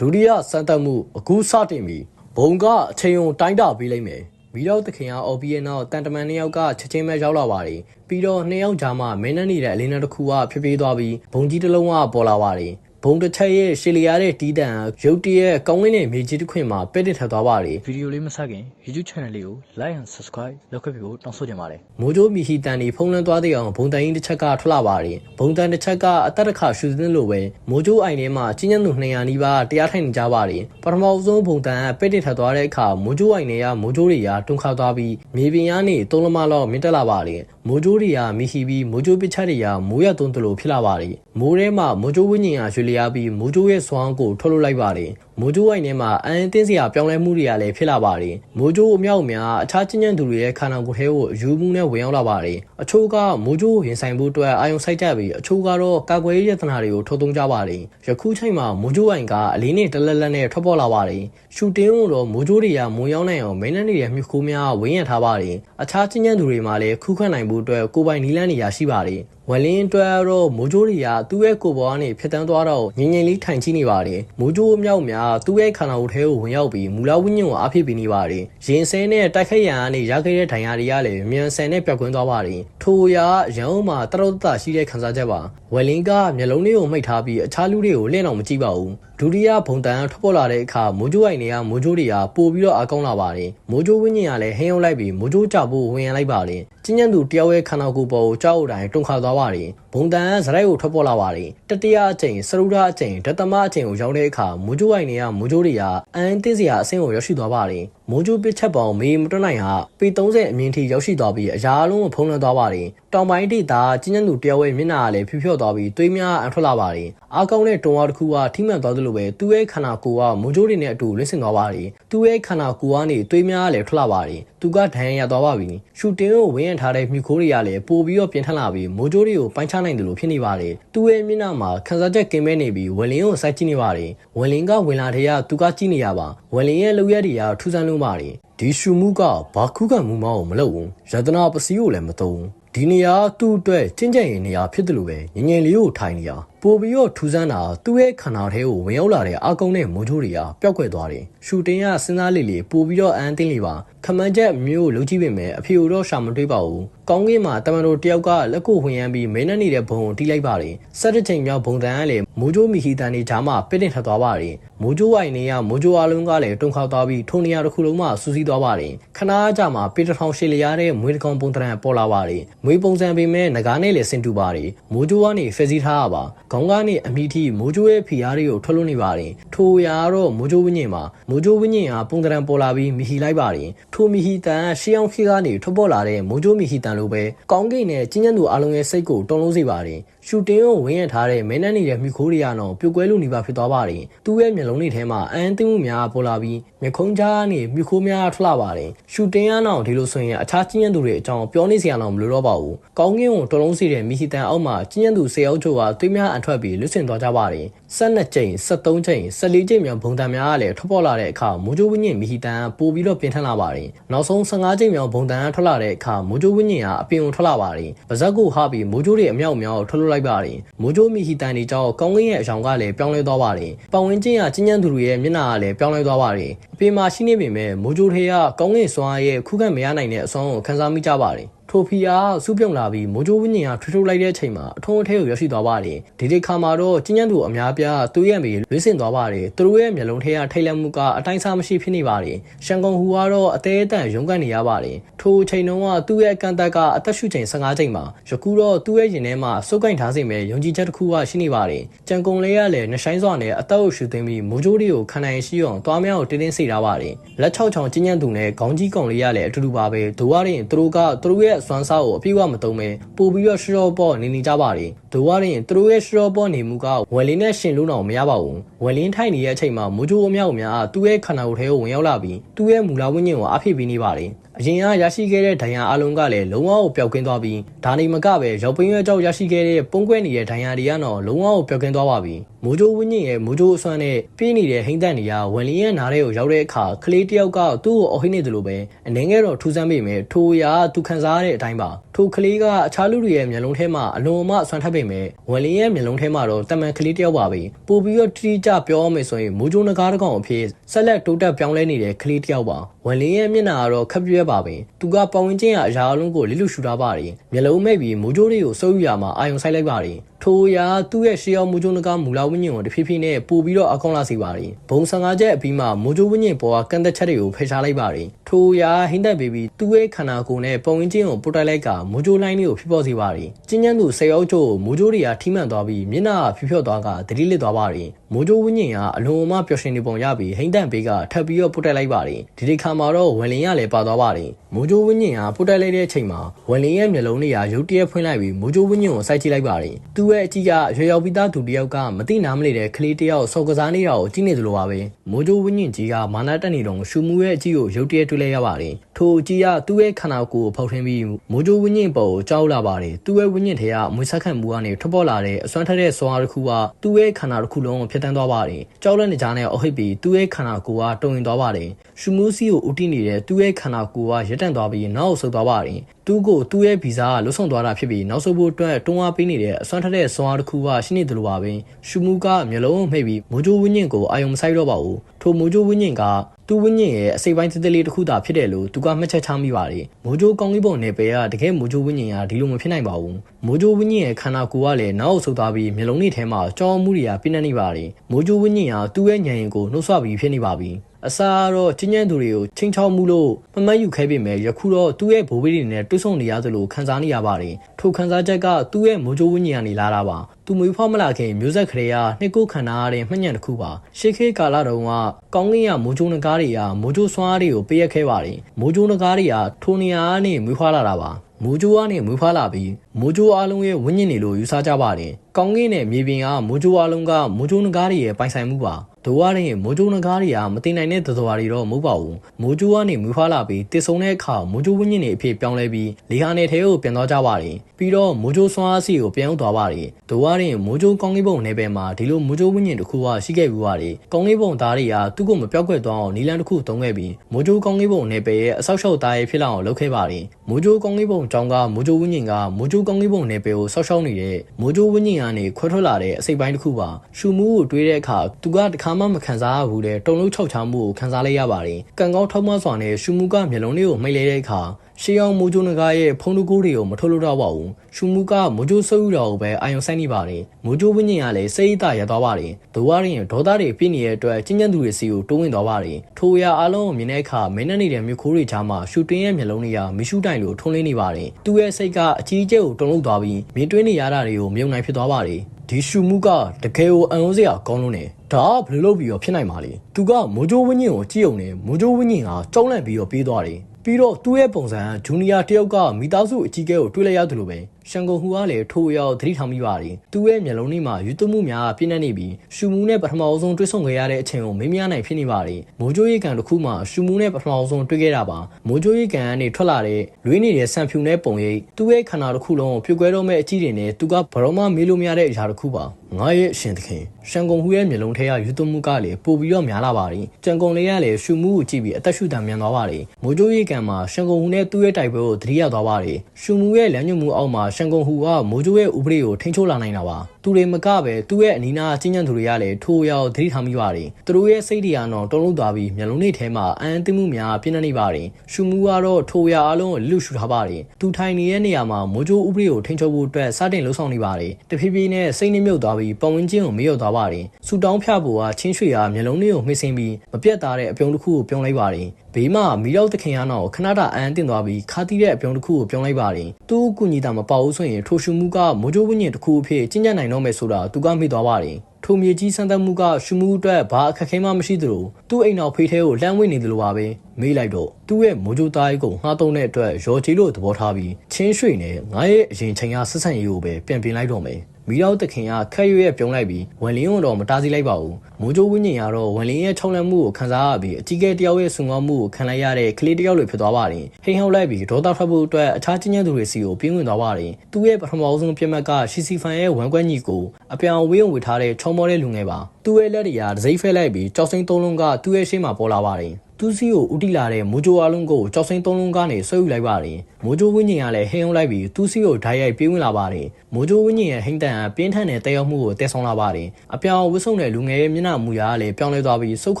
ဒုတိယစမ်းသပ်မှုအခုစတင်ပြီဘုံကအချိန်ုံတိုင်းတာပေးလိုက်မယ်မီတော့သခင်ကအော်ပြီးရဲ့နောက်တန်တမန်နှစ်ယောက်ကချက်ချင်းပဲရောက်လာပါတယ်ပြီးတော့နှစ်ယောက်ကြားမှာမင်းနဲ့နေတဲ့အလင်းတစ်ခုကဖြည်းဖြည်းသွားပြီးဘုံကြီးတစ်လုံးကပေါ်လာပါတယ် ဘုံတစ်ချက်ရဲ့ရှည်လျားတဲ့တီးတန်ရုတ်တရက်ကောင်းကင်နဲ့မြေကြီးတစ်ခွင်မှာပဲ့တက်ထပ်သွားပါတယ်ဗီဒီယိုလေးမဆက်ခင် YouTube channel လေးကို like and subscribe လုပ်ခဲ့ပြီးဖို့တောင်းဆိုချင်ပါတယ်မိုးကြိုးမီဟီတန်ဒီဖုံးလွှမ်းသွားတဲ့အောင်ဘုံတန်ကြီးတစ်ချက်ကထွက်လာပါတယ်ဘုံတန်တစ်ချက်ကအသက်တစ်ခါရှူသင်းလို့ပဲမိုးကြိုးအိုင်ထဲမှာချင်းညံသူ200နီးပါးတရားထိုင်နေကြပါတယ်ပထမဆုံးဘုံတန်ကပဲ့တက်ထပ်သွားတဲ့အခါမိုးကြိုးအိုင်ထဲကမိုးကြိုးတွေကတွန်းခါသွားပြီးမြေပြင်ကနေသုံးလမလောက်မြင့်တက်လာပါတယ်မိုးကြိုးတွေကမီဟီပြီးမိုးကြိုးပစ်ချက်တွေကမိုးရသွန်းသလိုဖြစ်လာပါတယ်မိုးထဲမှာမိုးကြိုးဝင်းညင်ကရွှေလျားပြီးမိုးကြိုးရဲ့စွမ်းကိုထုတ်လုပ်လိုက်ပါတယ်မိုးကြိုးအိုင်ထဲမှာအန်အင်းတင်းစရာပြောင်းလဲမှုတွေကလည်းဖြစ်လာပါတယ်မိုးကြိုးအမြောက်အများအခြားချင်းညံသူတွေရဲ့ခန္ဓာကိုယ်ထဲကိုယူမှုနဲ့ဝင်ရောက်လာပါတယ်အချို့ကမိုးကြိုးရင်ဆိုင်ဖို့အတွက်အာယုံစိုက်ကြပြီးအချို့ကတော့ကာကွယ်ရေးရတနာတွေကိုထုတ်သုံးကြပါတယ်ယခုချိန်မှာမိုးကြိုးအိုင်ကအလေးနဲ့တလက်လက်နဲ့ထွက်ပေါ်လာပါတယ် ရှူတင်းကိုတော့မိုးကြိုးတွေကမွန်ရောက်နိုင်အောင်မင်းနဲ့နေတဲ့မြခုများဝင်းရထားပါတယ်အခြားချင်းညံသူတွေမှာလည်းခုခံနိုင်ဖို့အတွက်ကိုယ်ပိုင်နီလန်းနေရရှိပါတယ်ဝလင်းအတွက်တော့မိုးကြိုးတွေကသူ့ရဲ့ကိုယ်ပေါ်ကနေဖြစ်တန်းသွားတော့ငင်ငင်လေးထိုင်ကြည့်နေပါတယ်မိုးကြိုးအမြောက်များသူ့ရဲ့ခန္ဓာကိုယ်ထဲကိုဝင်ရောက်ပြီးမူလဝိညာဉ်ကိုအားဖြစ်ပြီးနေပါတယ်ရင်ဆဲနဲ့တိုက်ခိုက်ရန်ကနေရခဲ့တဲ့ဒဏ်ရာတွေကလည်းမြန်ဆန်နဲ့ပျောက်ကွင်းသွားပါတယ်ထိုရာရန်အောင်မှာတရုတ်တရှိတဲ့ခံစားချက်ပါဝလင်းကမျက်လုံးလေးကိုမှိတ်ထားပြီးအခြားလူတွေကိုလင့်အောင်မကြည့်ပါဘူးဒုတိယဘုံတန်ထွက်ပေါ်လာတဲ့အခါမိုးကြိုးအိုင်တွေကမိုးကြိုးတွေကပို့ပြီးတော့အကောင်းလာပါတယ်မိုးကြိုးဝိညာဉ်ကလည်းဟင်းအောင်လိုက်ပြီးမိုးကြိုးကြဖို့ဝင်ရလိုက်ပါတယ်ကျဉ်းကျဉ်သူတယောက်ရဲ့ခန္ဓာကိုယ်ပေါ်ကိုကြောက်တိုင်းတုန်ခါသွားပါတယ်ဘုံတန်ကဇရိုက်ကိုထွက်ပေါ်လာပါတယ်တတိယအကြိမ်စရုဒအကြိမ်ဒသမအကြိမ်ကိုရောက်တဲ့အခါမိုးကြိုးအိုင်တွေကမိုးကြိုးတွေကအန်တင်းစရာအဆင့်ကိုရောက်ရှိသွားပါတယ်မိုးကြိုးပစ်ချက်ပေါင်မေးမတွနိုင်ဟာပေ30အမြင့်ထိရောက်ရှိသွားပြီးအရာအလုံးကိုဖုံးလွှမ်းသွားပါတယ်တောင်ပိုင်းဒေသကျဉ်းကျဉ်သူတယောက်ရဲ့မျက်နှာကလည်းဖြူဖြော့သွားပြီးသွေးများအထွက်လာပါတယ်အားကောင်းတဲ့တွန်းအားတစ်ခုကထိမှန်သွားသလိုပဲသူ့ရဲ့ခန္ဓာကိုယ်ကမိုးကြိုးတွေနဲ့အတူလစ်ဆင်သွားပါတယ်သူ့ရဲ့ခန္ဓာကိုယ်ကနေသွေးများကလည်းထွက်လာပါတယ် သူကဒဏ်ရာရသွားပါပြီရှူတင်ကိုဝင်းရထားတဲ့မြူခိုးတွေကလည်းပိုပြီးတော့ပြင်းထန်လာပြီးမိုးကြိုးတွေကိုပိုင်းခြားနိုင်တယ်လို့ဖြစ်နေပါတယ်သူ့ရဲ့မျက်နှာမှာခန်းစားချက်ကင်းမဲနေပြီးဝလင်းကိုစိုက်ကြည့်နေပါတယ်ဝလင်းကဝင်လာတဲ့ကသူကကြည့်နေရပါဝလင်းရဲ့လုပ်ရက်တွေကထူးဆန်းလို့ပါတယ်ဒီရှူမှုကဘာခုခံမှုမအောင်မလုပ်ဘူးယတနာပစီကိုလည်းမသုံးဒီနေရာသူ့အတွက်ချင်းကျင်ရင်နေရာဖြစ်တယ်လို့ပဲငငယ်လေးကိုထိုင်နေရပိုပြီးတော့ထူးဆန်းတာသူ့ရဲ့ခန္ဓာထဲကိုဝင်ရောက်လာတဲ့အာကုန်းနဲ့မိုးချိုးတွေကပျောက်ကွယ်သွားတယ် ရှူတင်ကစဉ်းစားလေလေပိုပြီးတော့အန်တင်းလေပါခမန်းချက်မျိုးလုံးကြည့်ပေမဲ့အဖေတို့ရှာမတွေးပါဘူးကောင်းကင်မှာတမန်တော်တယောက်ကလက်ကိုဝင်ရမ်းပြီးမင်းနဲ့နေတဲ့ဘုံကိုတီးလိုက်ပါတယ်ဆက်တစ်ချိန်မြောက်ဘုံတန်ကလည်းမိုးချိုးမီဟီတန်နေကြားမှာပစ်တင်ထပ်သွားပါတယ်မိုးချိုးဝိုင်နေကမိုးချိုးအလုံးကလည်းတုံခေါက်သွားပြီးထုံနေရာတစ်ခုလုံးမှာစူးစီးသွားပါတယ်ခဏကြာမှာပေတထောင်ရှည်လျားတဲ့မွေးတကောင်ပုံတရံပေါ်လာပါတယ်မွေးပုံစံပေမဲ့ငကားနဲ့လည်းဆင်တူပါတယ်မိုးချိုးကနေဖက်စီးထားရပါခေါင်းကနေအမိထိမိုးချိုးရဲ့ဖီအားတွေကိုထွက်လို့နေပါတယ်ထိုရာတော့မိုးချိုးဝင်းညင်မှာမိုးချိုးဝင်းညင်ဟာပုံတရံပေါ်လာပြီးမီဟီလိုက်ပါတယ်ထိုမီဟီတန်ရှေးအောင်ခေကနေထွက်ပေါ်လာတဲ့မိုးချိုးမီဟီတန်လိုပဲကောင်းကင်နဲ့ကျင်းကျန်သူအလုံးရဲ့စိတ်ကိုတုံလုံးစေပါတယ် ရှူတင်ကိုဝင်းရထားတဲ့မဲနှက်နေတဲ့မြခိုးတွေကတော့ပြုတ်ကွဲလို့နေပါဖြစ်သွားပါတယ်သူ့ရဲ့မျက်လုံးတွေထဲမှာအန်သိမှုများပေါ်လာပြီးမျက်ခုံးကြားကနေမြခိုးများထွက်လာပါတယ်ရှူတင်ကတော့ဒီလိုဆိုရင်အခြားကျင်းကျန်သူတွေအကြောင်းပြောနေစရာတော့မလိုတော့ပါဘူးကောင်းကင်ကိုတုံလုံးစေတဲ့မီဟီတန်အောက်မှာကျင်းကျန်သူ၁၀ယောက်ကျော်ကသွေးများအန်ထွက်ပြီးလွတ်ဆင်သွားကြပါတယ်12ကြိမ်73ကြိမ်14ကြိမ်မြောက်ဘုံတန်များကလည်းထွက်ပေါ်လာတဲ့အခါမိုးကြိုးဝင်းညင်မီဟီတန်ပို့ပြီးတော့ပြင်ထန်လာပါတယ်နောက်ဆုံး15ကြိမ်မြောက်ဘုံတန်ကထွက်လာတဲ့အခါမိုးကြိုးဝင်းညင်ကအပြင်ကိုထွက်လာပါတယ်ပါဇက်ကိုဟာပြီးမိုးကြိုးတွေအမြောက်အများကိုထွက်လို့လိုက်ပါတယ်မိုးကြိုးမီဟီတန်တွေကြောင့်ကောင်းကင်ရဲ့အယောင်ကလည်းပြောင်းလဲသွားပါတယ်ပတ်ဝန်းကျင်ကကျဉ်းကျန်းသူတွေရဲ့မျက်နှာကလည်းပြောင်းလဲသွားပါတယ်အပြင်မှာရှိနေပေမဲ့မိုးကြိုးထဲကကောင်းကင်စွမ်းရဲ့ခုခံမရနိုင်တဲ့အစွမ်းကိုခန်းစားမိကြပါတယ် ထိုဖီအားစုပြုံလာပြီးမိုးကြိုးဝင်းညင်ကထွထွလိုက်တဲ့အချိန်မှာအထုံးအထဲကိုရောက်ရှိသွားပါတယ်ဒီဒီခါမှာတော့ကျဉ်းကျန်းသူအများပြားသူ့ရဲ့မေလွှင့်စင်သွားပါတယ်သူတို့ရဲ့မျက်လုံးထဲကထိတ်လန့်မှုကအတိုင်းစားမရှိဖြစ်နေပါတယ်ရှန်ကုန်ဟူကတော့အသေးအတန့်ရုန်းကန်နေရပါတယ်ထိုအချိန်တုန်းကသူ့ရဲ့ကန်တက်ကအသက်ရှူချိန်15ချိန်မှာယခုတော့သူ့ရဲ့ရင်ထဲမှာစုပ်ကင်ထားစေမဲ့ယုံကြည်ချက်တစ်ခုကရှိနေပါတယ်ကြံကုန်လေးကလည်းနှဆိုင်စွာနဲ့အသက်ကိုရှူသွင်းပြီးမိုးကြိုးတွေကိုခံနိုင်ရှိအောင်သွားမြောက်တင်းတင်းစိတ်ထားပါတယ်လက်ချောက်ချောင်ကျဉ်းကျန်းသူနဲ့ခေါင်းကြီးကောင်လေးကလည်းအတူတူပါပဲဒိုဝရင်သူတို့ကသူတို့ရဲ့အစွမ်းစားကိုအပြည့်အဝမသုံးပဲပို့ပြီးတော့ရှော့ပေါ့နေနေကြပါတယ်ဒိုဝရင်သူတို့ရဲ့ရှော့ပေါ့နေမှုကဝယ်လင်းနဲ့ရှင်လို့တော့မရပါဘူးဝယ်လင်းထိုင်နေတဲ့အချိန်မှာမိုးကြိုးအမြောက်အများသူ့ရဲ့ခန္ဓာကိုယ်ထဲကိုဝင်ရောက်လာပြီးသူ့ရဲ့မူလဝိညာဉ်ကိုအဖြစ်ပေးနေပါတယ် အရင်ကရရှိခဲ့တဲ့ဒဏ်ရာအလုံးကလည်းလုံးဝကိုပျောက်ကင်းသွားပြီးဒါနေမကပဲရောက်ပင်းရွက်ကြောက်ရရှိခဲ့တဲ့ပုံကွဲနေတဲ့ဒဏ်ရာတွေကတော့လုံးဝကိုပျောက်ကင်းသွားပါပြီမိုးကြိုးဝင်းညင်ရဲ့မိုးကြိုးအစွမ်းနဲ့ပြေးနေတဲ့ဟိမ့်တန်နေရဝန်လင်းရဲ့နားထဲကိုရောက်တဲ့အခါကလေးတယောက်ကသူ့ကိုအဟိနေတယ်လို့ပဲအနေငယ်တော့ထူးဆန်းပေမဲ့ထိုရာသူခံစားရတဲ့အတိုင်းပါထိုကလေးကအခြားလူတွေရဲ့မျက်လုံးထဲမှာအလွန်အမအဆွမ်းထပ်ပေမဲ့ဝန်လင်းရဲ့မျက်လုံးထဲမှာတော့တမန်ကလေးတယောက်ပါပဲပို့ပြီးတော့တိတိကျပြောရမယ်ဆိုရင်မိုးကြိုးနဂါးတစ်ကောင်အဖြစ်ဆက်လက်တိုးတက်ပြောင်းလဲနေတဲ့ကလေးတယောက်ပါဝန်လင်းရဲ့မျက်နှာကတော့ခပ်ပြဲပါပဲသူကပဝင်းချင်းရအရာအလုံးကိုလိလူရှူထားပါတယ်မျက်လုံးမိတ်ပြီးမိုးကြိုးတွေကိုစိုးယူရမှာအာယုံဆိုင်လိုက်ပါတယ် ထိုအရာသူ့ရဲ့ရှေးအောင်မိုးကြိုးနဂါးမူလာဝိညာဉ်ကိုတဖြည်းဖြည်းနဲ့ပို့ပြီးတော့အကောင့်လာစေပါတယ်ဘုံ15ချက်အပြီးမှာမိုးကြိုးဝိညာဉ်ပေါ်ကကန့်သက်ချက်တွေကိုဖယ်ရှားလိုက်ပါတယ်ထိုအရာဟိမ့်သက်ပြီးပြီးသူ့ရဲ့ခန္ဓာကိုယ်နဲ့ပဝင်းချင်းကိုပုတ်တိုက်လိုက်ကမိုးကြိုးလိုင်းလေးကိုဖြစ်ပေါ်စေပါတယ်ကျဉ်းကျန်းသူဆယ်ယောက်ကျို့မိုးကြိုးတွေကထိမှန်သွားပြီးမျက်နှာဖြူဖြော့သွားကတတိလစ်သွားပါတယ်မိုးကြိုးဝိညာဉ်ကအလွန်အမပျော်ရွှင်နေပုံရပြီးဟိမ့်တန်ဘေးကထပ်ပြီးတော့ပုတ်တိုက်လိုက်ပါတယ်ဒီဒီခါမှာတော့ဝင်လင်းရလည်းပါသွားပါတယ်မိုးကြိုးဝိညာဉ်ကပုတ်တိုက်လိုက်တဲ့အချိန်မှာဝင်လင်းရဲ့မျက်လုံးတွေကရုတ်တရက်ဖွင့်လိုက်ပြီးမိုးကြိုးဝိညာဉ်ကိုစိုက်ကြည့်လိုက်ပါတယ်သူ့ရဲ့အကြည့်ကရွေရောက်ပြီးသားသူတယောက်ကမသိနားမလေတဲ့ကလေးတယောက်စော်ကစားနေတာကိုကြည့်နေသလိုပါပဲမိုးကြိုးဝိညာဉ်ကြီးကမာနတက်နေတော့ရှူမှုရဲ့အကြည့်ကိုရုတ်တရက်တွေ့လိုက်ရပါတယ်ထိုအကြည့်ကသူ့ရဲ့ခန္ဓာကိုယ်ကိုဖောက်ထွင်းပြီးမိုးကြိုးဝိညာဉ်ပေါ်ကိုကြောက်လာပါတယ်သူ့ရဲ့ဝိညာဉ်ထဲကမွေးဆက်ခတ်မှုကနေထွက်ပေါ်လာတဲ့အစွမ်းထက်တဲ့စွမ်းအားတစ်ခုကသူ့ရဲ့ခန္ဓာတစ်ခုလုံးကိုဖျက်ဆီးသွားပါတယ်ကြောက်လက်နေကြတဲ့အဟိတ်ပြီးသူ့ရဲ့ခန္ဓာကိုယ်ကတုံရင်သွားပါတယ်ရှူမှုစီကိုဦးတည်နေတဲ့သူ့ရဲ့ခန္ဓာကိုယ်ကရက်တန့်သွားပြီးနောက်ဆုတ်သွားပါတယ်သူ့ကိုသူ့ရဲ့ဗီဇာကလွတ်ဆုံသွားတာဖြစ်ပြီးနောက်ဆုတ်ဖို့အတွက်တွန်းအားပေးနေတဲ့အစွမ်းထက်တဲ့စွမ်းအားတစ်ခုကရှိနေသလိုပါပဲရှူမှုကမျိုးလုံးမှိတ်ပြီးမိုးကြိုးဝိညာဉ်ကိုအာယုံမဆိုင်တော့ပါဘူး ထိုမိုးကြိုးဝိညာဉ်ကသူ့ဝိညာဉ်ရဲ့အစိပ်ပိုင်းသေးသေးလေးတစ်ခုသာဖြစ်တယ်လို့သူကမှတ်ချက်ချမိပါတယ်မိုးကြိုးကောင်းကြီးပုံနယ်ပယ်ကတကယ်မိုးကြိုးဝိညာဉ်ကဒီလိုမဖြစ်နိုင်ပါဘူးမိုးကြိုးဝိညာဉ်ရဲ့ခန္ဓာကိုယ်ကလည်းနောက်ဆုတ်သွားပြီးမျိုးလုံးတွေထဲမှာကြောင်းမှုတွေကပြင်းနေနေပါတယ်မိုးကြိုးဝိညာဉ်ကသူ့ရဲ့ဉာဏ်ရင်ကိုနှုတ်ဆွပြီးဖြစ်နေပါပြီ အစားတော့ချင်းညံ့သူတွေကိုချင်းချောက်မှုလို့မမတ်ယူခဲပေမဲ့ယခုတော့သူ့ရဲ့ဘိုးဘေးတွေနဲ့တွဲဆုံနေရသလိုခံစားနေရပါတယ်ထိုခံစားချက်ကသူ့ရဲ့မိုးကြိုးဝိညာဉ်ကနေလာတာပါသူမွေးဖွားမလာခင်မျိုးဆက်ခရေကနှစ်ကိုခန္ဓာရတဲ့မှညံ့တစ်ခုပါရှေးခေတ်ကာလတုန်းကကောင်းကင်ရမိုးကြိုးနဂါးတွေကမိုးကြိုးဆွမ်းအားတွေကိုပေးရခဲ့ပါတယ်မိုးကြိုးနဂါးတွေကထိုနေရာကနေမွေးဖွားလာတာပါမိုးကြိုးကနေမွေးဖွားလာပြီးမိုးကြိုးအလုံးရဲ့ဝိညာဉ်တွေလို့ယူဆကြပါတယ်။ကောင်းကင်နဲ့မြေပြင်ကမိုးကြိုးအလုံးကမိုးကြိုးနဂါးတွေရဲ့ပိုင်ဆိုင်မှုပါ။ ဒိုဝါရင်မိုးကြိုးနဂါးတွေကမတင်နိုင်တဲ့သတော်တွေတော့မဟုတ်ပါဘူး။မိုးကြိုးကနေမွေးဖွားလာပြီးတည်ဆုံတဲ့အခါမိုးကြိုးဝိညာဉ်တွေအဖြစ်ပြောင်းလဲပြီးလေဟာနယ်ထဲကိုပြန်သွားကြပါတယ်။ပြီးတော့မိုးကြိုးဆွမ်းအားစီကိုပြန်ရောက်သွားပါတယ်။ဒိုဝါရင်မိုးကြိုးကောင်းကင်ဘုံနယ်ပယ်မှာဒီလိုမိုးကြိုးဝိညာဉ်တစ်ခုကရှိခဲ့ပြီးပါတယ်။ကောင်းကင်ဘုံသားတွေကသူ့ကိုမပြောက်ကွက်သွားအောင်နီလန်တစ်ခုသုံးခဲ့ပြီးမိုးကြိုးကောင်းကင်ဘုံနယ်ပယ်ရဲ့အဆောက်အအုံသားရဲ့ဖြစ်လာအောင်လုပ်ခဲ့ပါတယ်။မိုးကြိုးကောင်းကင်ဘုံကျောင်းကမိုးကြိုးဝိညာဉ်ကမိုးကြိုးကောင်းကင်ဘုံနယ်ပယ်ကိုဆောက်ရှောက်နေတဲ့မိုးကြိုးဝိညာဉ်ကနေခွဲထွက်လာတဲ့အစိပ်ပိုင်းတစ်ခုပါရှူမှုကိုတွေးတဲ့အခါသူကတခါမှမခံစားရဘူးတဲ့တုံလုံးခြောက်ချမှုကိုခံစားလိုက်ရပါတယ်ကံကောင်းထောက်မစွာနဲ့ရှူမှုကမျက်လုံးလေးကိုမှိတ်လဲတဲ့အခါရှေးအောင်မိုးကြိုးနဂါရဲ့ဖုံးတကူတွေကိုမထုတ်လို့တော့ပါဘူးရှူမှုကမိုးကြိုးဆုပ်ယူတာကိုပဲအာယုံဆိုင်နေပါတယ်မိုးကြိုးဝိညာဉ်ကလည်းစိတ်အသာရသွားပါတယ်ဒိုဝါရင်ဒေါသတွေပြည့်နေတဲ့အတွက်ကျဉ်းကျဉ်းသူတွေစီကိုတိုးဝင်သွားပါတယ်ထိုအရာအလုံးကိုမြင်တဲ့အခါမင်းနဲ့နေတဲ့မြို့ခိုးတွေကြားမှာရှူတွင်းရဲ့မျက်လုံးတွေကမီရှူတိုင်လိုထုံးလင်းနေပါတယ်သူ့ရဲ့စိတ်ကအကြီးအကျယ်ကိုတုန်လှုပ်သွားပြီးမြင်တွင်းနေရတာတွေကိုမြုံနိုင်ဖြစ်သွားပါတယ် ဒီရှူမှုကတကယ်ကိုအံ့ဩစရာကောင်းလို့နေဒါကဘယ်လိုလုပ်ပြီးတော့ဖြစ်နိုင်ပါလဲသူကမိုးကြိုးဝင်းညင်ကိုကြည့်ုံနေမိုးကြိုးဝင်းညင်ကကြောက်လန့်ပြီးတော့ပြေးသွားတယ်ပြီးတော့သူ့ရဲ့ပုံစံဂျူနီယာတယောက်ကမိသားစုအကြီးအကဲကိုတွေ့လိုက်ရတယ်လို့ပဲ ရှန်ကုန်ဟူကလည်းထိုးရောက်သတိထားမိပါတယ်သူ့ရဲ့မျက်လုံးထဲမှာယူသွမှုများပြည့်နေနေပြီးရှူမူနဲ့ပထမအဆုံးတွေ့ဆုံခဲ့ရတဲ့အချိန်ကိုမေးမြန်းနိုင်ဖြစ်နေပါတယ်မိုးကြိုးရိတ်ကန်တစ်ခုမှရှူမူနဲ့ပထမအဆုံးတွေ့ခဲ့တာပါမိုးကြိုးရိတ်ကန်ကနေထွက်လာတဲ့လွေးနေတဲ့ဆန်ဖြူနဲ့ပုံရိပ်သူ့ရဲ့ခန္ဓာတစ်ခုလုံးကိုပြုတ်ကွဲတော့မဲ့အကြည့်တွေနဲ့သူကဘရောမမေးလို့မရတဲ့အရာတစ်ခုပါငါရဲ့အရှင်သခင်ရှန်ကုန်ဟူရဲ့မျက်လုံးထဲကယူသွမှုကလည်းပိုပြီးတော့များလာပါတယ်ကြံကုန်လေးကလည်းရှူမူကိုကြည့်ပြီးအသက်ရှူတံမြန်သွားပါတယ်မိုးကြိုးရိတ်ကန်မှာရှန်ကုန်ဟူနဲ့သူ့ရဲ့တိုက်ပွဲကိုသတိရသွားပါတယ်ရှူမူရဲ့လမ်းညွှန်မှုအောက်မှာရှန်ကုန်ဟူကမိုးကြိုးရဲ့ဥပဒေကိုထိန်းချုပ်လာနိုင်တာပါ သူတွေမကပဲသူ့ရဲ့အနီးနားချင်းညံ့သူတွေကလည်းထိုးရောက်သတိထားမိပါတယ်သူတို့ရဲ့စိတ်တွေကတော့တုံ့လုံးသွားပြီးမျက်လုံးတွေထဲမှာအန်သိမှုများပြင်းနေပါတယ်ရှူမူကတော့ထိုးရအလုံးကိုလူရှူထားပါတယ်သူထိုင်နေတဲ့နေရာမှာမိုးကြိုးဥပဒေကိုထိန်းချုပ်ဖို့အတွက်စတင်လှုံ့ဆော်နေပါတယ်တဖြည်းဖြည်းနဲ့စိတ်နှမြုပ်သွားပြီးပတ်ဝန်းကျင်ကိုမေ့လျော့သွားပါတယ်ဆူတောင်းဖြဖို့ကချင်းရွှေရမျက်လုံးလေးကိုမှိတ်ဆင်းပြီးမပြတ်သားတဲ့အပြုံးတစ်ခုကိုပြုံးလိုက်ပါတယ်ဘေးမှာမီရောက်သခင်ရနောက်ခဏတာအန်တင်သွားပြီးခါတီးတဲ့အပြုံးတစ်ခုကိုပြုံးလိုက်ပါတယ်သူ့ကူညီတာမပေါ့ဘူးဆိုရင်ထိုရှူမှုကမိုးကြိုးဝင်းကျင်တစ်ခုအဖြစ်ကျင့်ကြံနိုင်တော့မယ်ဆိုတာသူကမိသွားပါတယ်ထိုမြေကြီးစမ်းသပ်မှုကရှူမှုအတွက်ဘာအခက်ခဲမှမရှိသလိုသူ့အိမ်တော်ဖေးထဲကိုလှမ်းဝင်နေသလိုပါပဲမေးလိုက်တော့သူ့ရဲ့မိုးကြိုးသားကြီးကိုငှားသုံးတဲ့အတွက်ရော်ကြီးလို့သဘောထားပြီးချင်းရွှေနဲ့ငါရဲ့အရင်ချိန်ကဆက်ဆံရေးကိုပဲပြန်ပြင်လိုက်တော့မယ် မီတော့တခင်ကခက်ရွရဲ့ပြုံးလိုက်ပြီးဝန်လင်းတော့မတားစီလိုက်ပါဘူးမိုးကြိုးဝင်းကျင်ကတော့ဝန်လင်းရဲ့ချုံလန့်မှုကိုခံစားရပြီးအကြီးကဲတယောက်ရဲ့ဆွငေါမှုကိုခံလိုက်ရတဲ့ကလေးတယောက်လိုဖြစ်သွားပါတယ်ဟိန်ဟောက်လိုက်ပြီးဒေါသထွက်ဖို့အတွက်အခြားချင်းချင်းသူတွေစီကိုပြင်းဝင်သွားပါတယ်သူ့ရဲ့ပထမအဆုံးပြက်မှတ်ကရှီစီဖန်ရဲ့ဝမ်ကွက်ညီကိုအပြောင်ဝေးဝေထားတဲ့ချုံမောတဲ့လူငယ်ပါသူ့ရဲ့လက်တွေကဒစိမ့်ဖဲလိုက်ပြီးကြောက်စိမ့်သုံးလုံးကသူ့ရဲ့ရှေ့မှာပေါ်လာပါတယ် သူစီကိုဥတီလာတဲ့မိုဂျိုအလုံးကိုကြောက်စိမ့်သုံးလုံးကနေဆွဲယူလိုက်ပါတယ်မိုဂျိုဝင်းညင်ကလည်းဟင်းအောင်လိုက်ပြီးသူစီကိုဓာတ်ရိုက်ပြေးဝင်လာပါတယ်မိုဂျိုဝင်းညင်ရဲ့ဟိမ့်တန်ကပြင်းထန်တဲ့တဲရောက်မှုကိုတည်ဆောင်လာပါတယ်အပြောင်ဝှဆုံတဲ့လူငယ်ရဲ့မျက်နှာမူရာကလည်းပြောင်းလဲသွားပြီးစုတ်ခ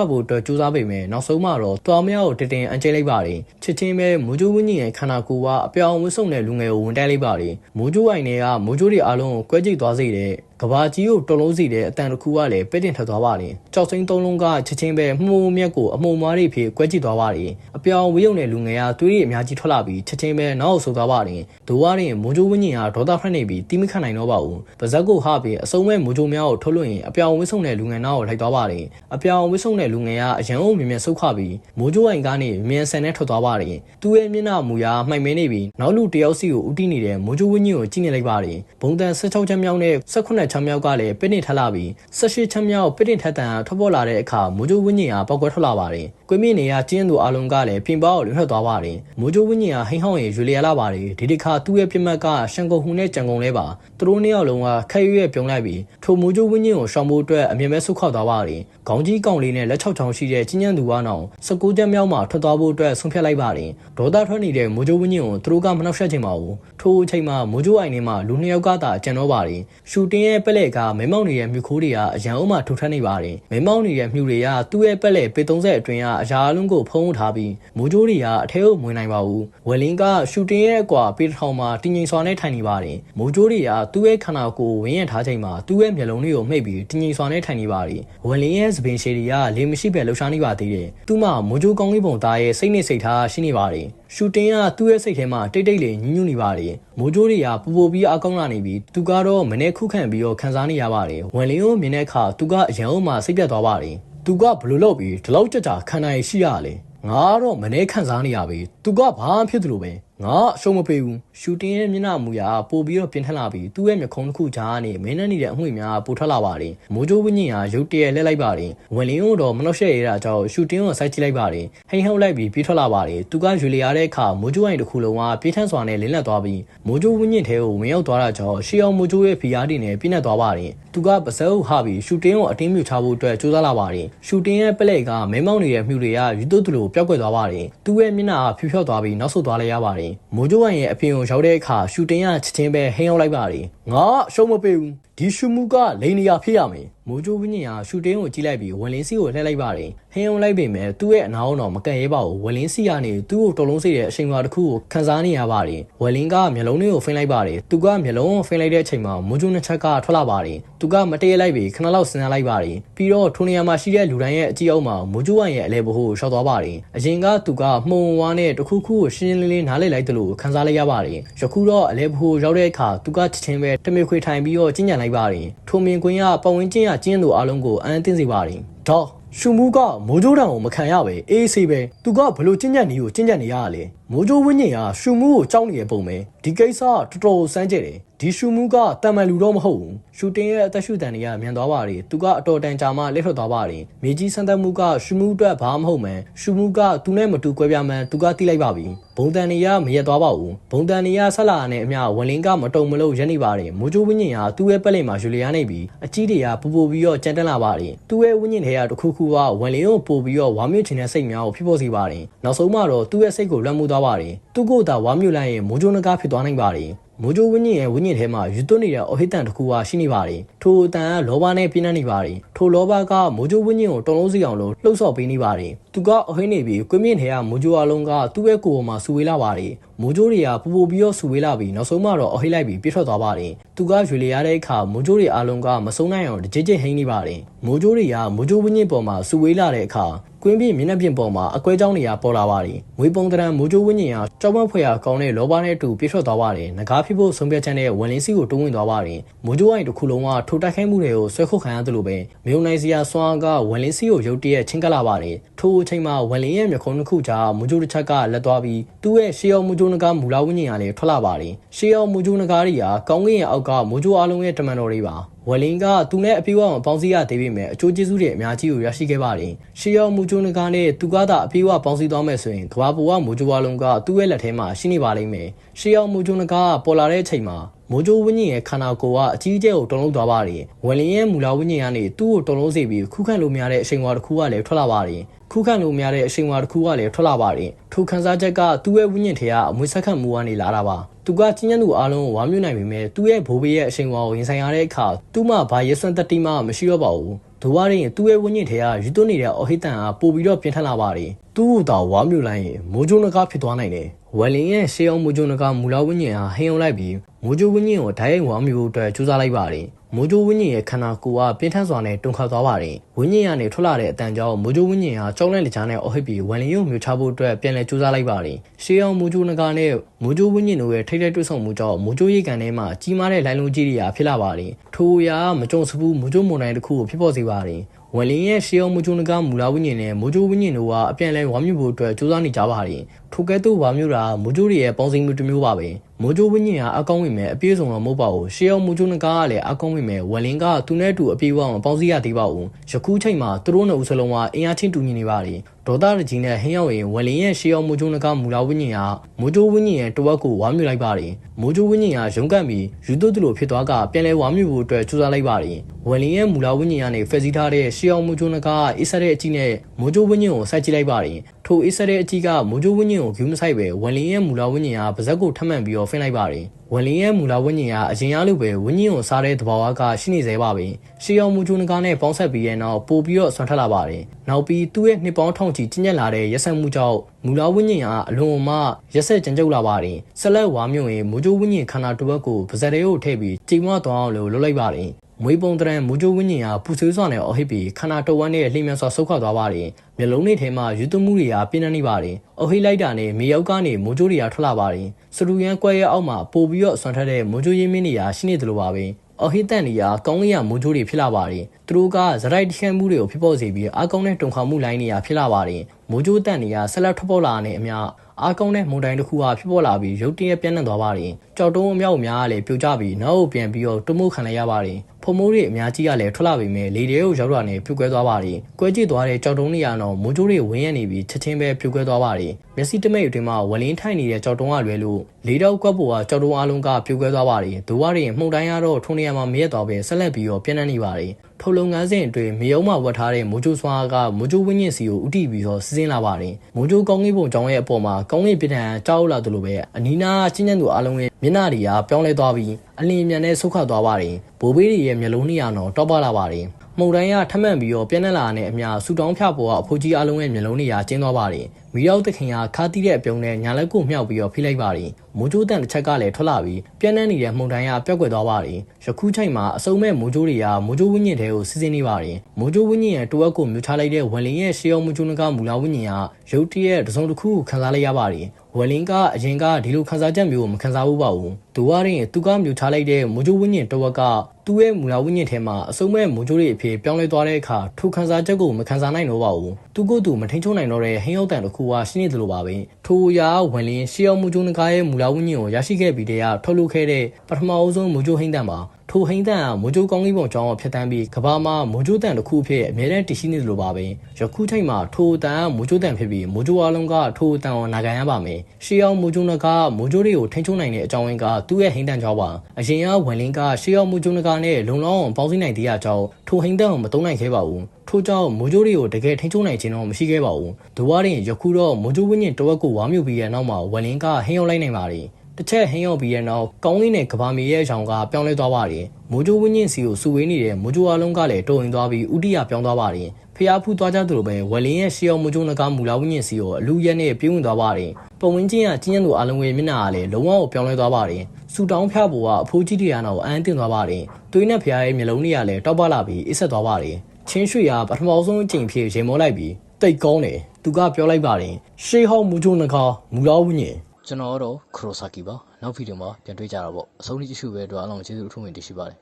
တ်ဖို့အတွက်ကြိုးစားပေမဲ့နောက်ဆုံးမှတော့တော်မရကိုတင်တင်အန်ကျဲလိုက်ပါတယ်ချစ်ချင်းပဲမိုဂျိုဝင်းညင်ရဲ့ခန္ဓာကိုယ်ကအပြောင်ဝှဆုံတဲ့လူငယ်ကိုဝင်တိုက်လိုက်ပါတယ်မိုဂျိုအိုင်တွေကမိုဂျိုတွေအားလုံးကိုကွဲကြိတ်သွားစေတဲ့ ကဘာကြီးကိုတုံလုံးစီတဲ့အတန်တစ်ခုကလည်းပဲ့တင်ထသွားပါတယ်။ကြောက်စိမ့်သုံးလုံးကချက်ချင်းပဲမှုံမြက်ကိုအမှုံမားတွေဖြစ်ကွဲကြည့်သွားပါတယ်။အပြောင်ဝေးုံတဲ့လူငယ်ကသွေးရည်အများကြီးထွက်လာပြီးချက်ချင်းပဲနောက်အဆုတ်သွားပါတယ်။ဒိုဝါရင်မွန်ဂျိုဝင်းညင်ကဒေါသဖက်နေပြီးတီးမခတ်နိုင်တော့ပါဘူး။ပါဇက်ကိုဟပြီးအစုံမဲ့မွန်ဂျိုများကိုထုတ်လွှင့်ရင်အပြောင်ဝစ်ဆုံတဲ့လူငယ်နောက်ကိုလိုက်သွားပါတယ်။အပြောင်ဝစ်ဆုံတဲ့လူငယ်ကအရန်အုံမြင်မြင်ဆုတ်ခပြီးမွန်ဂျိုအိုင်ကနေမြန်ဆန်နဲ့ထွက်သွားပါတယ်။သူ့ရဲ့မျက်နှာမူရာမှိုင်မဲနေပြီးနောက်လူတယောက်စီကိုဥတီနေတဲ့မွန်ဂျိုဝင်းညင်ကိုကြည့်နေလိုက်ပါတယ်။ဘုံတန်16ချမ်းမြောင်းနဲ့18ချမ်းမြောက်ကလည်းပစ်နေထလာပြီး18ချမ်းမြောက်ပစ်တင်ထက်တန်ထွက်ပေါ်လာတဲ့အခါမူဂျိုဝင်းညင်ကပောက်ကွဲထွက်လာပါတယ်။ကွေးမြင့်နေရကျင်းသူအလုံးကလည်းပြင်ပကိုလွှတ်သွားပါတယ်။မူဂျိုဝင်းညင်ကဟိန်းဟောင်းရဲ့ရွေလျာလာပါတယ်။ဒီတစ်ခါသူ့ရဲ့ပြစ်မှတ်ကရှန်ကုန်ဟူနဲ့ကြံကုန်လဲပါ။သူတို့နှစ်ယောက်လုံးကခက်ရွရွပြုံးလိုက်ပြီးထိုမူဂျိုဝင်းညင်ကိုရှောင်ဖို့အတွက်အမြင်မဲ့ဆုတ်ခွာသွားပါတယ်။ခေါင်းကြီးကောင်လေးနဲ့လက်ချောက်ချောင်းရှိတဲ့ကျင်းညံသူကနောင်19ချက်မြောက်မှာထွက်သွားဖို့အတွက်ဆုံးဖြတ်လိုက်ပါတယ်။ဒေါသထွက်နေတဲ့မူဂျိုဝင်းညင်ကိုသူတို့ကမနှောက်ယှက်ချင်ပါဘူး။ ထိုအချိန်မှာမူဂျိုအိုင်နေမှာလူနှစ်ယောက်ကသာကြံတော့ပါတယ်။ရှူတင်ရဲ့ပလက်ကမဲမောင်နေတဲ့မြူခိုးတွေကအရန်အုံးမှထူထပ်နေပါတယ်။မဲမောင်နေတဲ့မြူတွေကသူ့ရဲ့ပလက်ပေ30အတွင်းကအရာအလုံးကိုဖုံးထားပြီးမူဂျိုတွေကအထဲကိုဝင်နိုင်ပါဘူး။ဝယ်လင်းကရှူတင်ရဲ့အကွာပေထောင်မှာတင်းငိမ်စွာနဲ့ထိုင်နေပါတယ်။မူဂျိုတွေကသူ့ရဲ့ခန္ဓာကိုယ်ဝင်းရထားချိန်မှာသူ့ရဲ့မျက်လုံးလေးကိုမှိတ်ပြီးတင်းငိမ်စွာနဲ့ထိုင်နေပါတယ်။ဝယ်လင်းရဲ့သပင်ရှည်တွေကလေမရှိပဲလှူရှားနေပါသေးတယ်။သူ့မှာမူဂျိုကောင်းလေးပုံသားရဲ့စိတ်နဲ့စိတ်ထားရှိနေပါတယ်။ ရှူတင်ကသူ့ရဲ့စိတ်ထဲမှာတိတ်တိတ်လေးညှဉ်းညူးနေပါတယ်။မိုးကြိုးတွေကပူပူပြီးအကောင်းလာနေပြီးသူကတော့မနေ့ခုခံပြီးတော့ခံစားနေရပါတယ်။ဝန်လင်းကိုမြင်တဲ့အခါသူကအရန်အုံးမှစိတ်ပြတ်သွားပါတယ်။သူကဘလို့လုပ်ပြီးဒီလောက်ကြကြခံနိုင်ရှိရလေ။ငါကတော့မနေ့ခံစားနေရပြီ။သူကဘာမှဖြစ်သလိုပဲ။ ငါအရှုံးမပေးဘူးရှူတင်ရဲ့မျက်နှာမူရာပို့ပြီးတော့ပြင်ထက်လာပြီးသူ့ရဲ့မျက်ခုံးတစ်ခုကြားကနေမင်းနဲ့နေတဲ့အငွေ့များပို့ထွက်လာပါတယ်မိုးကြိုးဝင်းညင်ဟာရုတ်တရက်လှည့်လိုက်ပါတယ်ဝင်လင်းကိုတော့မနှောက်ရှက်ရတာကြောင့်ရှူတင်ကိုစိုက်ကြည့်လိုက်ပါတယ်ဟိန်ဟုတ်လိုက်ပြီးပြေးထွက်လာပါတယ်သူကရွေလျာတဲ့အခါမိုးကြိုးအိမ်တစ်ခုလုံးကပြေးထန်းစွာနဲ့လင်းလက်သွားပြီးမိုးကြိုးဝင်းညင်ထဲကိုဝင်ရောက်သွားတာကြောင့်ရှီအောင်မိုးကြိုးရဲ့ဖီယားတွေနဲ့ပြည့်နေသွားပါတယ်သူကပါစဲကိုဟာပြီးရှူတင်ကိုအတင်းမြူချဖို့အတွက်ကြိုးစားလာပါတယ်ရှူတင်ရဲ့ပလက်ကမဲမောင်းနေတဲ့မြူတွေကယူတုတ်တူလိုပျောက်ကွယ်သွားပါတယ်သူ့ရဲ့မျက်နှာကဖြူဖြောက်သွားပြီးနောက်ဆုတ်သွားလိုက်ရပါတယ်မိုးကြိုးအိမ်ရဲ့အပြင်ကိုရောက်တဲ့အခါရှူတင်ရချက်ချင်းပဲဟင်းရောက်လိုက်ပါတယ်ငါရှုံးမပေးဘူး ဒီရှူမှုကလိန်နေရဖြစ်ရမယ်မိုးကြိုးဝင်းညင်ကရှူတင်းကိုကြည့်လိုက်ပြီးဝလင်းစီကိုလှည့်လိုက်ပါတယ်ဟင်းအောင်လိုက်ပေမဲ့သူ့ရဲ့အနားတော့မကန်ရဲပါဘူးဝလင်းစီကနေသူ့ကိုတော်လုံးစိတဲ့အချိန်မှာတစ်ခုကိုခန်းစားနေရပါတယ်ဝလင်းကမျက်လုံးလေးကိုဖင်းလိုက်ပါတယ်သူကမျက်လုံးကိုဖင်းလိုက်တဲ့အချိန်မှာမိုးကြိုးနှစ်ချက်ကထွက်လာပါတယ်သူကမတည့်လိုက်ပြီးခဏလောက်စဉ်းစားလိုက်ပါတယ်ပြီးတော့ထိုနေရာမှာရှိတဲ့လူတိုင်းရဲ့အကြည့်အောက်မှာမိုးကြိုးဝိုင်ရဲ့အလဲဘိုးကိုရှောက်သွားပါတယ်အရင်ကသူကမှုံဝါးနဲ့တခုခုကိုရှင်းရှင်းလင်းလင်းနားလည်လိုက်တယ်လို့ခန်းစားလိုက်ရပါတယ်ယခုတော့အလဲဘိုးရောက်တဲ့အခါသူကချက်ချင်းပဲတမင်ခွေထိုင်ပြီးတော့ကျဉ်းညံလိုက်ပါတယ်ထိုမြင်ကွင်းကပတ်ဝန်းကျင်ကကျင်းသူအလုံးကိုအန်းသိစေပါတယ်ဒေါရှူမူကမိုးကြိုးတံကိုမခံရပဲအေးဆေးပဲသူကဘလို့ကျဉ်ညံ့နေကိုကျဉ်ညံ့နေရရလဲ မိုးကြိုးဝင်းညင်ကရှူမူကိုကြောက်နေတဲ့ပုံပဲဒီကိစ္စတော်တော်စမ်းကြတယ်ဒီရှူမူကတံမန်လူတော့မဟုတ်ဘူးရှူတင်ရဲ့အသက်ရှူတန်တွေကမြန်သွားပါတယ်သူကအတော်တန်ကြာမှလက်ထွက်သွားပါတယ်မြေကြီးဆန်းသက်မှုကရှူမူအတွက်ဘာမှမဟုတ်မှန်ရှူမူကသူနဲ့မတူကွဲပြားမှန်သူကတိလိုက်ပါပြီဘုံတန်တွေကမရက်သွားပါဘူးဘုံတန်တွေကဆက်လာနဲ့အမျှဝန်လင်းကမတုံမလို့ရက်နေပါတယ်မိုးကြိုးဝင်းညင်ကသူ့ရဲ့ပက်လိမ်မှာယူလျားနေပြီးအကြီးတွေကပူပူပြီးတော့ကြမ်းတက်လာပါတယ်သူ့ရဲ့ဝင်းညင်တွေကတခုခုကဝန်လင်းကိုပို့ပြီးတော့ဝါမြင့်ချင်တဲ့စိတ်များကိုဖြစ်ပေါ်စေပါတယ်နောက်ဆုံးမှတော့သူ့ရဲ့စိတ်ကိုလွှမ်းမိုးသွားပါတယ်သူ့ကိုယ်သာဝါမြင့်လိုက်ရင်မိုးကြိုးနဂါဖြစ်သွားနိုင်ပါတယ်မိုးကြိုးဝင်းညင်ရဲ့ဝင်းညင်ထဲမှာယူသွတ်နေတဲ့အော်ဟစ်တန်တစ်ခုဟာရှိနေပါတယ်။ထိုအတန်ကလောဘနဲ့ပြင်းနေနေပါတယ်။ထိုလောဘကမိုးကြိုးဝင်းညင်ကိုတုံလုံးစီအောင်လို့လှုပ်ဆော်ပေးနေပါတယ်။သူကအော်ဟစ်နေပြီးကွင်းမြင့်ထဲကမိုးကြိုးအလုံးကသူ့ရဲ့ကိုယ်ပေါ်မှာဆူဝေးလာပါတယ်။ မိုးကြိုးတွေကပူပူပြီးတော့ဆူဝေးလာပြီးနောက်ဆုံးမှတော့အော်ဟစ်လိုက်ပြီးပြစ်ထွက်သွားပါတယ်။သူကရွေလေရတဲ့အခါမိုးကြိုးတွေအလုံးကမစုံနိုင်အောင်ကြိတ်ကြိတ်ဟင်းနေပါတယ်။မိုးကြိုးတွေကမိုးကြိုးဝင်းညင်ပေါ်မှာဆူဝေးလာတဲ့အခါကွင်းပြင်းမျက်နှာပြင်ပေါ်မှာအကွဲကြောင်းတွေကပေါ်လာပါတယ်။ငွေပုံတရံမိုးကြိုးဝင်းညင်ဟာကြောက်မဖွယ်ရာကောင်းတဲ့လောဘနဲ့အတူပြည့်ထွက်သွားပါတယ်။ငကားဖြစ်ဖို့ဆုံးဖြတ်ချက်နဲ့ဝန်လင်းစီကိုတိုးဝင်သွားပါတယ်။မိုးကြိုးဝိုင်တစ်ခုလုံးကထိုတိုက်ခိုက်မှုတွေကိုဆွဲခုတ်ခံရတယ်လို့ပဲမြို့နိုင်စရာစွမ်းကဝန်လင်းစီကိုရုတ်တရက်ချင်းကပ်လာပါတယ်။ထိုအချိန်မှာဝန်လင်းရဲ့မျက်ခုံးတစ်ခုကြားမိုးကြိုးတစ်ချက်ကလက်သွားပြီးသူ့ရဲ့ရှေးအောင်မိုးကြိုးနဂါမူလာဝင်းညင်ကလည်းထွက်လာပါတယ်။ရှေးအောင်မိုးကြိုးနဂါတွေကကောင်းကင်ရဲ့အောက်ကမိုးကြိုးအလုံးရဲ့တမန်တော်တွေပါ။ဝလင်းကသူနဲ့အပြေဝအောင်ပေါင်းစည်းရသေးပေမဲ့အချိုးကျေးဇူးတွေအများကြီးကိုရရှိခဲ့ပါတယ်။ရှေးရောက်မူဂျိုနကာနဲ့သူကသာအပြေဝပေါင်းစည်းသွားမယ်ဆိုရင်ကဘာပူဝမူဂျိုဝါလုံးကသူ့ရဲ့လက်ထဲမှာရှိနေပါလိမ့်မယ်။ရှေးရောက်မူဂျိုနကာကပေါ်လာတဲ့အချိန်မှာမမိုးကြိုးဝင်းညင်ရဲ့ခန္ဓာကိုယ်ကအကြီးအကျယ်ကိုတုံလုံးသွားပါတယ်ဝင်လင်းရဲ့မူလာဝင်းညင်ကနေသူ့ကိုတုံလုံးစေပြီးခုခံလို့မရတဲ့အချိန်ဝါတစ်ခုကလည်းထွက်လာပါတယ် ခုခံလို့မရတဲ့အချိန်ဝါတစ်ခုကလည်းထွက်လာပါတယ်ထိုခန်းစားချက်ကသူ့ရဲ့ဝင်းညင်ထဲကအမွေဆက်ခတ်မှုကနေလာတာပါသူကချင်းညံသူအားလုံးကိုဝါမျိုးနိုင်ပေမဲ့သူ့ရဲ့ဘိုးဘေးရဲ့အချိန်ဝါကိုရင်ဆိုင်ရတဲ့အခါသူ့မှာဘာရဲစွမ်းတက်တိမှမရှိတော့ပါဘူးဒိုဝါရင်သူ့ရဲ့ဝင်းညင်ထဲကယူသွနေတဲ့အော်ဟိတန်အားပို့ပြီးတော့ပြင်ထက်လာပါတယ်သူ့ဟူတာဝါမျိုးလိုက်ရင်မိုးကြိုးနဂါဖြစ်သွားနိုင်တယ်ဝယ်လင်ရဲ့ရှေးအောင်မိုးကြိုးနဂါမူလာဝင်းညင်အားဟိန်အောင်လိုက်ပြီးမိုးကြိုးဝင်းညင်ကိုဓာတ်ရိုက်ဝါမျိုးအတွက်ကြိုးစားလိုက်ပါတယ် မိုးကြိုးဝင်းညင်ရဲ့ခန္ဓာကိုယ်ကပြင်းထန်စွာနဲ့တုန်ခါသွားပါတယ်ဝင်းညင်ကနေထွက်လာတဲ့အတန်ကြောင့်မိုးကြိုးဝင်းညင်ဟာကြောင်းလန့်လက်ချားနဲ့အော်ဟစ်ပြီးဝယ်လင်ရုံမျိုးချဖို့အတွက်ပြန်လည်ကြိုးစားလိုက်ပါတယ်ရှေးအောင်မိုးကြိုးနဂါနဲ့မိုးကြိုးဝင်းညင်တို့ရဲ့ထိတ်ထိတ်တွဆုံမှုကြောင့်မိုးကြိုးရိတ်ကန်ထဲမှာကြီးမားတဲ့လိုင်းလုံးကြီးတွေဖြစ်လာပါတယ်ထိုအရာမကြုံစဘူးမိုးကြိုးမွန်တိုင်းတစ်ခုကိုဖြစ်ပေါ်စေပါတယ်ဝင်လင်းရဲ့ရှေးအောင်မကျုံနကမူလာဝိညာဉ်နဲ့မိုးကြိုးဝိညာဉ်တို့ကအပြန်လဲဝါမြူဖို့အတွက်စူးစမ်းနေကြပါတယ် ထိုကဲ့သို့ဝါမြူတာမိုးကြိုးတွေရဲ့ပေါင်းစည်းမှုတစ်မျိုးပါပဲမိုးကြိုးဝိညာဉ်ကအကောင်းဝင်မဲ့အပြည့်စုံတော့မဟုတ်ပါဘူးရှေးအောင်မိုးကြိုးနကကလည်းအကောင်းဝင်မဲ့ဝင်လင်းကသူနဲ့အတူအပြည့်အဝမပေါင်းစည်းရသေးပါဘူးယခုချိန်မှာသူတို့နှစ်ဦးစလုံးကအင်အားချင်းတူညီနေပါတယ်ဒေါသရကြီးနဲ့ဟင်းရောက်ရင်ဝလင်းရဲ့ရှေးအောင်မိုးကြိုးနကမူလာဝိညာဉ်ကမိုးကြိုးဝိညာဉ်ရဲ့တဝက်ကိုဝါမြူလိုက်ပါတယ်မိုးကြိုးဝိညာဉ်ကရုံးကပ်ပြီးယူသွတ်တူလိုဖြစ်သွားကပြန်လဲဝါမြူဖို့အတွက်စူးစမ်းလိုက်ပါတယ်ဝလင်းရဲ့မူလာဝိညာဉ်ကနေဖက်စီထားတဲ့ရှေးအောင်မိုးကြိုးနကအေးဆက်တဲ့အကြည့်နဲ့မိုးကြိုးဝိညာဉ်ကိုစိုက်ကြည့်လိုက်ပါတယ်ထိုအေးဆက်တဲ့အကြည့်ကမိုးကြိုးဝိညာဉ်ကိုဂူးမဆိုင်ပဲဝလင်းရဲ့မူလာဝိညာဉ်ကပါဇက်ကိုထပ်မံပြီးတော့ဖင်းလိုက်ပါတယ်ဝင်လင်းရဲ့မူလာဝိညာဉ်ကအရင်အားလို့ပဲဝိညာဉ်ကိုစားတဲ့သဘာဝကရှိနေသေးပါပဲ။ရှေးအောင်မူဂျူနကာနဲ့ပေါင်းဆက်ပြီးရဲ့နောက်ပို့ပြီးတော့ဆွမ်းထက်လာပါတယ်။နောက်ပြီးသူ့ရဲ့နှစ်ပေါင်းထောင်ချီကျဉ်းကျက်လာတဲ့ရက်ဆက်မှုကြောင့်မူလာဝိညာဉ်ကအလွန်မှရက်ဆက်ကြံကြုတ်လာပါတယ်။ဆက်လက်ဝါမြုံရင်မူဂျူဝိညာဉ်ခန္ဓာတစ်ဘက်ကိုပါဇက်တွေကိုထည့်ပြီးချိန်မသွားအောင်လို့လုပ်လိုက်ပါတယ်။ မွေးပုံတရံမူဂျိုဝင်းညင်ဟာပူဆွေးစွာနဲ့အော်ဟစ်ပြီးခန္ဓာတဝမ်းနဲ့လှိမ့်မြန်စွာဆုတ်ခွာသွားပါတယ်။မျက်လုံးတွေထဲမှာယူသွမှုတွေကပြင်းထန်နေပါတယ်။အော်ဟစ်လိုက်တာနဲ့မြေရောက်ကနေမူဂျိုတွေကထွက်လာပါတယ်။စရူရန်ကွဲရဲ့အောက်မှာပို့ပြီးတော့ဆွမ်းထက်တဲ့မူဂျိုရင်းမင်းတွေကရှိနေသလိုပါပဲ။အော်ဟစ်တန်တွေကကောင်းကင်ရမူဂျိုတွေဖြစ်လာပါတယ်။သူတို့ကဇရိုက်တခန့်မှုတွေကိုဖြစ်ပေါ်စေပြီးအကောင်းတဲ့တုံခါမှုလိုင်းတွေကဖြစ်လာပါတယ်။မူဂျိုတန်တွေကဆက်လက်ထွက်ပေါ်လာတဲ့အမျှ အားကောင်းတဲ့မုန်တိုင်းတစ်ခုဟာဖြစ်ပေါ်လာပြီးရုတ်တရက်ပြန့်နှံ့သွားပါတယ်။ကြောက်တုံးအမြောက်အများကလည်းပြိုကျပြီးနောက်ကိုပြန်ပြီးတော့တွမိုးခံလိုက်ရပါတယ်။ဖုံမိုးတွေအများကြီးကလည်းထွက်လာပြီးမြဲလေတွေကိုရောက်လာနေပြိုကွဲသွားပါတယ်။ကွဲကြည့်သွားတဲ့ကြောက်တုံးတွေကတော့မိုးကြိုးတွေဝင်းရနေပြီးချက်ချင်းပဲပြိုကွဲသွားပါတယ်။မျက်စိတမိတ်အတွင်းမှာဝလင်းထိုင်နေတဲ့ကြောက်တုံးကလွယ်လို့လေးတော့ကွက်ပေါ်ကကြောက်တုံးအလုံးကပြိုကွဲသွားပါတယ်။ဒိုးဝါတွေမှုန်တိုင်းကတော့ထုံနေရမှာမရက်သွားပဲဆက်လက်ပြီးတော့ပြန့်နှံ့နေပါတယ်။ ထုတ်လုပ်ငန်းစဉ်အတွင်းမြေအုံမှာဝတ်ထားတဲ့မိုးကြိုးစွာကမိုးကြိုးဝင်းညင်စီကိုဥတီပြီးတော့စီးဆင်းလာပါတယ်။မိုးကြိုးကောင်းကင်ပုံကြောင်းရဲ့အပေါ်မှာကောင်းကင်ပြစ်ဒဏ်ကြောက်လာသလိုပဲအနီးနားချင်းညံ့သူအလုံးရဲ့မျက်နှာတွေကပြောင်းလဲသွားပြီးအလင်းမြန်နဲ့ဆုတ်ခသွားပါတယ်။ဘိုးဘေးတွေရဲ့မျက်လုံးနှစ်ရာတော့တောက်ပလာပါတယ်။ မှုန်တိုင်းကထမှန်ပြီးတော့ပြင်းထန်လာတဲ့အမျှဆူတောင်းဖြပေါ်ကအဖိုးကြီးအလုံးရဲ့မျက်လုံးတွေကကျင်းသွားပါတယ်။မီရောက်တခင်ကခါတီးတဲ့အပြုံးနဲ့ညာလက်ကိုမြှောက်ပြီးတော့ဖိလိုက်ပါတယ်။မိုးကြိုးတန်တစ်ချက်ကလည်းထွက်လာပြီးပြန်းနှန်းနေတဲ့မှုန်တိုင်းကပျောက်ကွယ်သွားပါတယ်။ယခုချိန်မှာအစုံမဲ့မိုးကြိုးတွေကမိုးကြိုးဝင်းညင်တွေကိုစီးဆင်းနေပါတယ်။မိုးကြိုးဝင်းညင်ရဲ့တဝက်ကိုမြူထားလိုက်တဲ့ဝန်လင်းရဲ့ရှေးအောင်မိုးကြိုးနကမူလာဝင်းညင်ကရုတ်တရက်တစုံတစ်ခုကိုခန်းစားလိုက်ရပါတယ်။ ဝယ်လင်းကအရင်ကဒီလိုခန်းစားချက်မျိုးကိုမခန်းစားဘူးပါဘူး။ဒူဝါရင်သူကမြူထားလိုက်တဲ့မိုးကြိုးဝင်းညင်တဝက်ကသူ့ရဲ့မူလာဝင်းညင်ထဲမှာအစုံမဲ့မိုးကြိုးတွေအဖြစ်ပြောင်းလဲသွားတဲ့အခါထိုခန်းစားချက်ကိုမခန်းစားနိုင်တော့ပါဘူး။သူကသူမထိန်ချုံနိုင်တော့တဲ့ဟင်းရောက်တန်တစ်ခုကရှိနေသလိုပါပဲ။ထိုအရာဝန်လင်းရှေးအောင်မိုးကြိုးနကရဲ့မူလာဝင်းညင်ကိုရရှိခဲ့ပြီးတည်းကထုတ်လုပ်ခဲ့တဲ့ပထမအဆုံးမိုးကြိုးဟင်းတန်ပါ ထိုဟိန်းတန်ကမိုးကြိုးကောင်းကြီးပုံကြောင်းကိုဖျက်တမ်းပြီးကဘာမှာမိုးကြိုးတန်တစ်ခုဖြစ်အမြဲတမ်းတည်ရှိနေသလိုပါပဲယခုချိန်မှာထိုတန်ကမိုးကြိုးတန်ဖြစ်ပြီးမိုးကြိုးအလုံးကထိုတန်ကိုနာခံရပါမယ်ရှေးအောင်မိုးကြိုးနကမိုးကြိုးတွေကိုထိန်းချုပ်နိုင်တဲ့အကြောင်းရင်းကသူ့ရဲ့ဟိန်းတန်ကြောင်းပါအရင်ကဝင်လင်းကရှေးအောင်မိုးကြိုးနကနဲ့လုံလောက်အောင်ပေါင်းစည်းနိုင်တဲ့အကြောင်းထိုဟိန်းတန်ကိုမတုံးနိုင်ခဲ့ပါဘူးထို့ကြောင့်မိုးကြိုးတွေကိုတကယ်ထိန်းချုပ်နိုင်ခြင်းတော့မရှိခဲ့ပါဘူး။ဒိုဝါရင်ယခုတော့မိုးကြိုးဝင်းကျင်တဝက်ကိုဝါမြူပြီးတဲ့နောက်မှာဝလင်းကဟင်းရောက်လိုက်နိုင်ပါတယ်။ တစ်ချက်ဟင်းရောက်ပြီးတဲ့နောက်ကောင်းကင်နဲ့ကဘာမီရဲ့အကြောင်ကပြောင်းလဲသွားပါတယ်။မိုးကြိုးဝင်းကျင်စီကိုစူဝေးနေတဲ့မိုးကြိုးအလုံးကလည်းတုံရင်သွားပြီးဥတီယာပြောင်းသွားပါတယ်။ဖျားဖူးသွားကြသလိုပဲဝလင်းရဲ့ရှေးအောင်မိုးကြိုးနကမူလာဝင်းကျင်စီကိုအလူရက်နဲ့ပြေးဝင်သွားပါတယ်။ပုံဝင်းချင်းကကျင်းရသူအလုံးရဲ့မျက်နှာကလည်းလုံးဝကိုပြောင်းလဲသွားပါတယ်။စူတောင်းဖျားပေါ်ကအဖိုးကြီးတရားနောက်အန်းတင်သွားပါတယ်။သွေးနဲ့ဖျားရဲ့မျက်လုံးတွေကလည်းတောက်ပလာပြီးအစ်ဆက်သွားပါတယ်။ချင်းရွှေကပထမဆုံးအကြိမ်ဖြစ်ရေမောလိုက်ပြီးတိတ်ကောင်းတယ်သူကပြောလိုက်ပါတယ်ရှေးဟောင်းမူဂျိုနခါမူလာဝင်းညင် ကျွန်တော်ကတော့ခရိုဆာကီပါနောက်ဗီဒီယိုမှာပြန်တွေ့ကြတာပေါ့အဆုံးထိကြည့်ရှုပဲတော့အားလုံးကျေးဇူးအထူးတင်ရှိပါတယ်